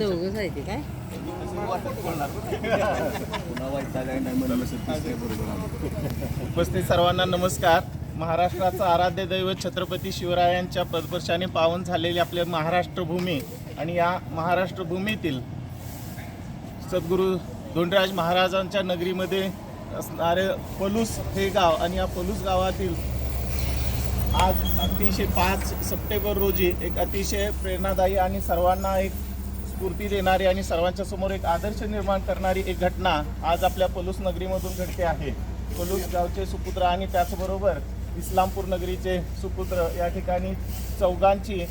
चौघच आहे ते काय? उपस्थित सर्वांना नमस्कार. महाराष्ट्राचं आराध्य दैवत छत्रपती शिवरायांच्या पदस्पर्शाने पावन झालेली आपली महाराष्ट्रभूमी आणि या महाराष्ट्रभूमीतील सद्गुरू धोंडराज महाराजांच्या नगरीमध्ये असणारे पलूस हे गाव आणि या पलूस गावातील आज अतिशय पाच सप्टेंबर रोजी एक अतिशय प्रेरणादायी आणि सर्वांना एक स्फूर्ती देणारी आणि सर्वांच्या समोर एक आदर्श निर्माण करणारी एक घटना आज आपल्या पलूस नगरीमधून घडते आहे. पलूस गावचे सुपुत्र आणि त्याचबरोबर इस्लामपूर नगरीचे सुपुत्र या ठिकाणी चौघांची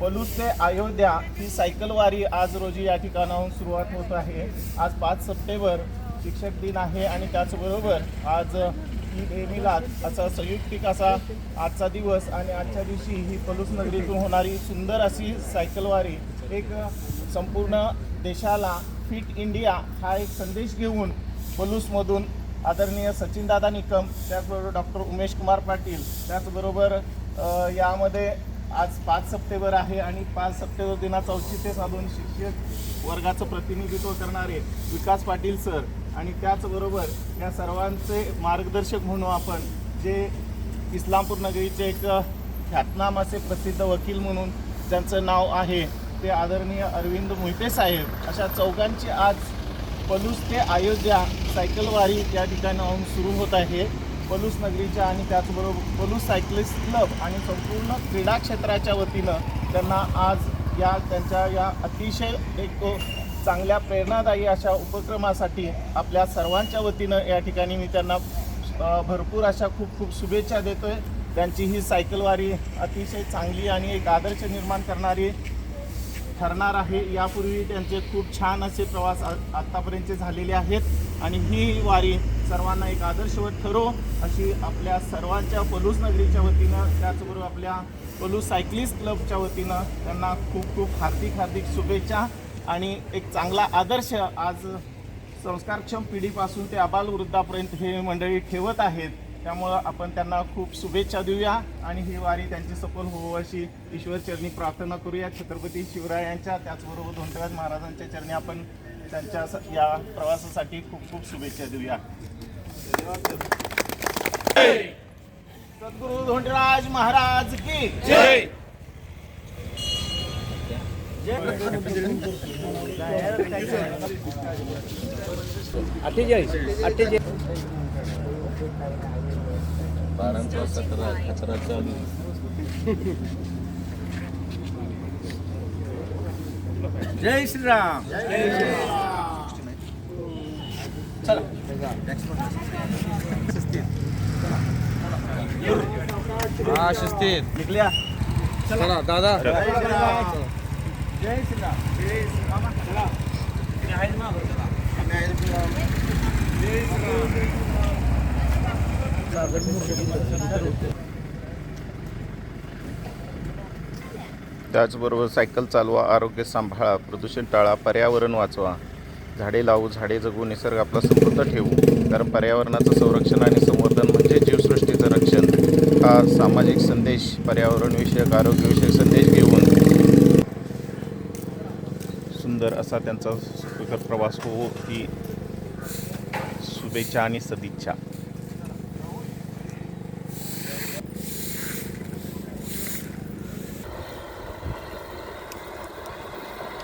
पलूस ते अयोध्या ही सायकलवारी आज रोजी या ठिकाणाहून सुरुवात होत आहे. आज पाच सप्टेंबर शिक्षक दिन आहे आणि त्याचबरोबर आज ईद ए मिलाद असा संयुक्तिक असा आजचा दिवस आणि आजच्या दिवशी ही पलूस नगरीतून होणारी सुंदर अशी सायकलवारी एक संपूर्ण देशाला फिट इंडिया हा एक संदेश घेऊन पलूसमधून आदरणीय सचिनदादा निकम त्याचबरोबर डॉक्टर उमेश कुमार पाटील त्याचबरोबर यामध्ये आज पाच सप्टेंबर आहे आणि पाच सप्टेंबर दिनाचं औचित्य साधून शिक्षक वर्गाचं प्रतिनिधित्व करणारे विकास पाटील सर आणि त्याचबरोबर या सर्वांचे मार्गदर्शक म्हणून आपण जे इस्लामपूर नगरीचे एक ख्यातनाम असे प्रसिद्ध वकील म्हणून ज्यांचं नाव आहे ते आदरणीय अरविंद मोहिते साहेब अशा चौघांची आज पलूस ते अयोध्या सायकलवारी या ठिकाणाहून सुरू होत आहे. पलूस नगरीच्या आणि त्याचबरोबर पलूस सायकलिस्ट क्लब आणि संपूर्ण क्रीडा क्षेत्राच्या वतीनं त्यांना आज या त्यांच्या या अतिशय एक चांगल्या प्रेरणादायी अशा उपक्रमासाठी आपल्या सर्वांच्या वतीनं या ठिकाणी मी त्यांना भरपूर अशा खूप खूप शुभेच्छा देतोय. त्यांची ही सायकलवारी अतिशय चांगली आणि एक आदर्श निर्माण करणारी ठरणार आहे. यापूर्वी त्यांचे खूप छान असे प्रवास आ- आत्तापर्यंतचे झालेले आहेत. आणि ही वारी सर्वांना एक आदर्शवत ठरो अशी आपल्या सर्वांच्या पलूस नगरीच्या वतीनं त्याचबरोबर आपल्या पलूस सायक्लिस्ट क्लबच्या वतीनं त्यांना खूप खूप हार्दिक हार्दिक शुभेच्छा. आणि एक चांगला आदर्श आज संस्कारक्षम पिढीपासून ते आबालवृद्धापर्यंत हे मंडळी ठेवत आहेत. त्यामुळं आपण त्यांना खूप शुभेच्छा देऊया आणि ही वारी त्यांची सफल होवो अशी ईश्वर चरणी प्रार्थना करूया. छत्रपती शिवरायांच्या त्याचबरोबर धोंडराज महाराजांच्या चरणी आपण त्यांच्या या प्रवासासाठी खूप खूप शुभेच्छा देऊया. सद्गुरू धोंडराज महाराज की जय! अठ्ठेचाळीस अठ्ठेचाळीस बारांचा कचरा कचरा चालू जय श्रीराम हा शिस्तीत निघल्या चला दादा जय श्रीराम जय श्रीराम जय श्रीराम चला त्याचबरोबर सायकल चालवा आरोग्य सांभाळा प्रदूषण टाळा पर्यावरण वाचवा. झाडे लावू झाडे जगू निसर्ग आपला समृद्ध ठेवू. कारण पर्यावरणाचं संरक्षण आणि संवर्धन म्हणजे जीवसृष्टीचं रक्षण. हा सामाजिक संदेश पर्यावरणविषयक आरोग्यविषयक संदेश घेऊन. सुंदर असा त्यांचा प्रवास होवो ही शुभेच्छा आणि सदिच्छा.